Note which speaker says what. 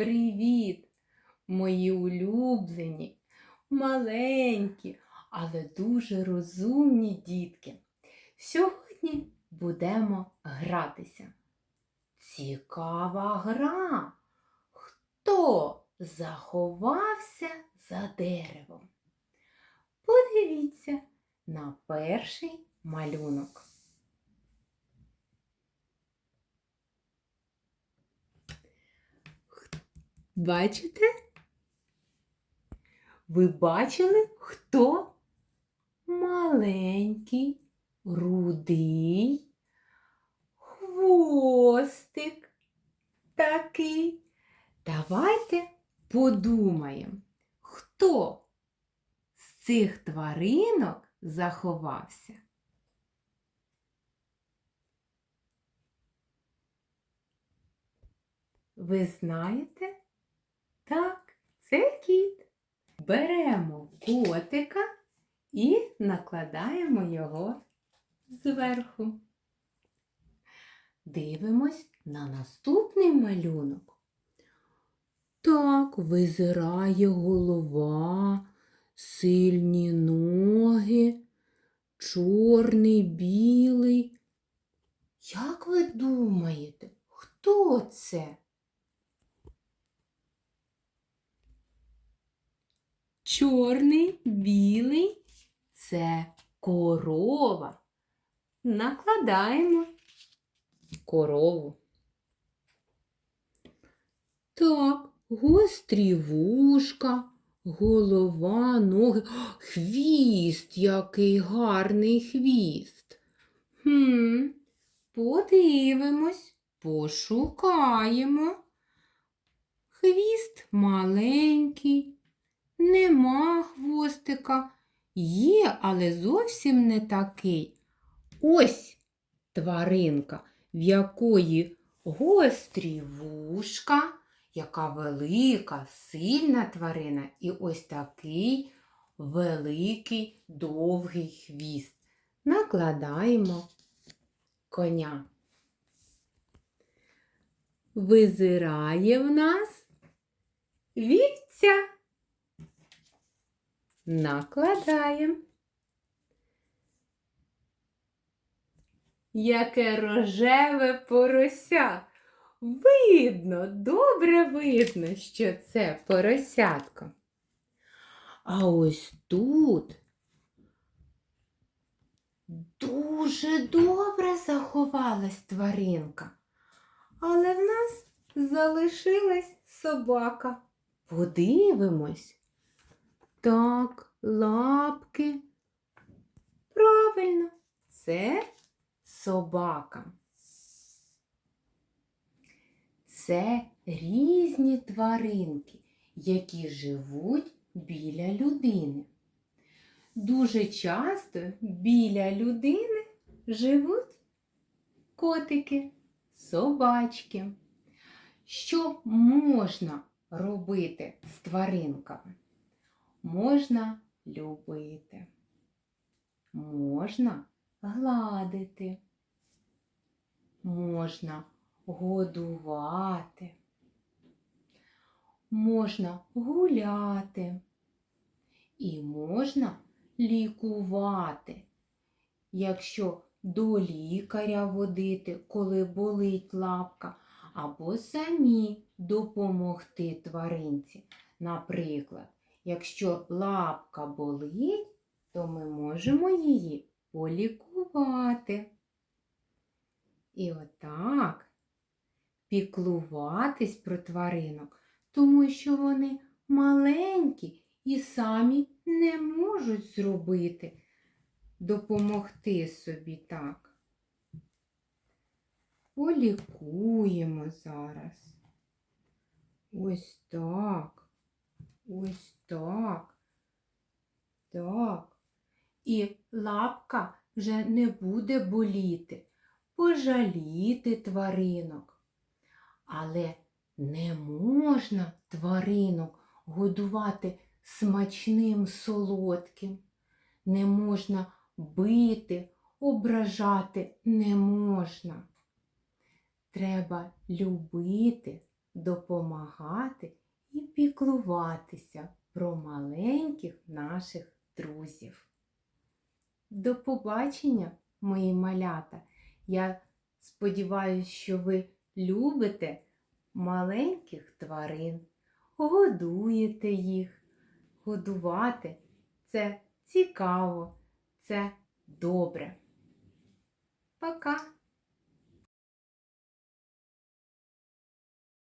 Speaker 1: Привіт, мої улюблені, маленькі, але дуже розумні дітки. Сьогодні будемо гратися. Цікава гра. Хто заховався за деревом? Подивіться на перший малюнок. Бачите? Ви бачили, хто маленький, рудий, хвостик такий. Давайте подумаємо, хто з цих тваринок заховався. Ви знаєте? Так, це кіт. Беремо котика і накладаємо його зверху. Дивимось на наступний малюнок. Так, визирає голова, сильні ноги, чорний, білий. Як ви думаєте, хто це? Чорний, білий це корова. Накладаємо корову. Так, гострі вушка, голова, ноги. Хвіст, який гарний хвіст. Хм, подивимось, пошукаємо. Хвіст маленький, хвостика. Є, але зовсім не такий. Ось тваринка, в якої гострі вушка, яка велика, сильна тварина, і ось такий великий довгий хвіст. Накладаємо коня. Визирає в нас вівця. Накладаємо. Яке рожеве порося. Видно, добре видно, що це поросятко. А ось тут дуже добре заховалась тваринка, але в нас залишилась собака. Подивимось. Так, лапки. Правильно, це собака. Це різні тваринки, які живуть біля людини. Дуже часто біля людини живуть котики, собачки. Що можна робити з тваринками? Можна любити, можна гладити, можна годувати, можна гуляти. І можна лікувати, якщо до лікаря водити, коли болить лапка, або самі допомогти тваринці. Наприклад, якщо лапка болить, то ми можемо її полікувати. І отак піклуватись про тваринок, тому що вони маленькі і самі не можуть зробити, допомогти собі так. Полікуємо зараз. Ось так. Ось так. Так. І лапка вже не буде боліти, пожаліти тваринок. Але не можна тваринок годувати смачним солодким. Не можна бити, ображати не можна. Треба любити, допомагати і піклуватися про маленьких наших друзів. До побачення, мої малята! Я сподіваюся, що ви любите маленьких тварин, годуєте їх. Годувати це цікаво, це добре. Пока!